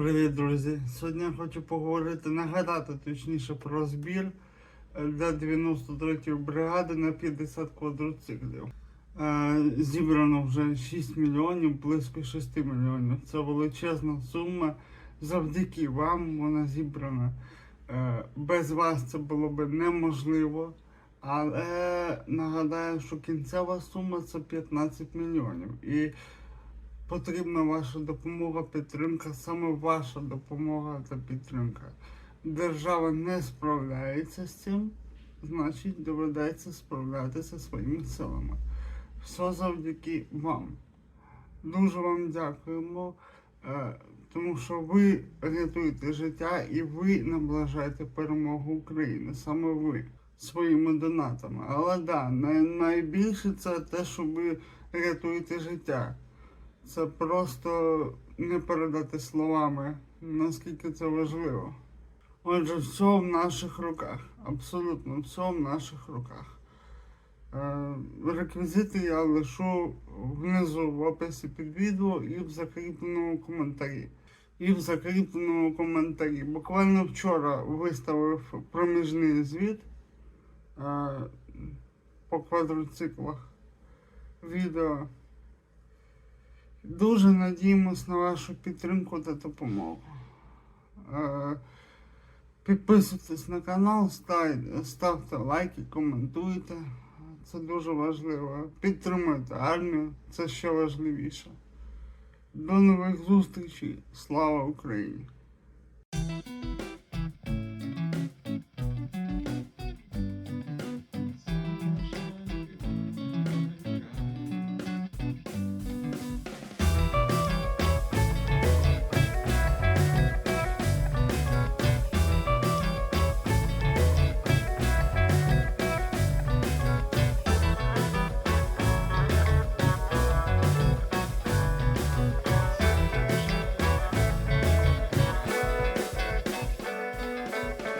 Привіт, друзі! Сьогодні я хочу поговорити, нагадати точніше про збір е, для 93-ї бригади на 50 квадроциклів. Е, Зібрано вже 6 мільйонів, близько 6 мільйонів. Це величезна сума. Завдяки вам вона зібрана. Е, Без вас це було б неможливо. Але нагадаю, що кінцева сума це 15 мільйонів. І потрібна ваша допомога, підтримка, саме ваша допомога та підтримка. Держава не справляється з цим, значить доведеться справлятися своїми силами. Все завдяки вам. Дуже вам дякуємо, е, тому що ви рятуєте життя і ви наближаєте перемогу України, саме ви своїми донатами. Але да, найбільше це те, що ви рятуєте життя. Це просто не передати словами, наскільки це важливо. Отже, все в наших руках. Абсолютно все в наших руках. Е, Реквізити я лишу внизу в описі під відео і в закріпленому коментарі. І в закріпленому коментарі. Буквально вчора виставив проміжний звіт е, по квадроциклах. Відео. Дуже надіємось на вашу підтримку та допомогу. Е, Підписуйтесь на канал, ставте лайки, коментуйте. Це дуже важливо. Підтримуйте армію, це ще важливіше. До нових зустрічей. Слава Україні!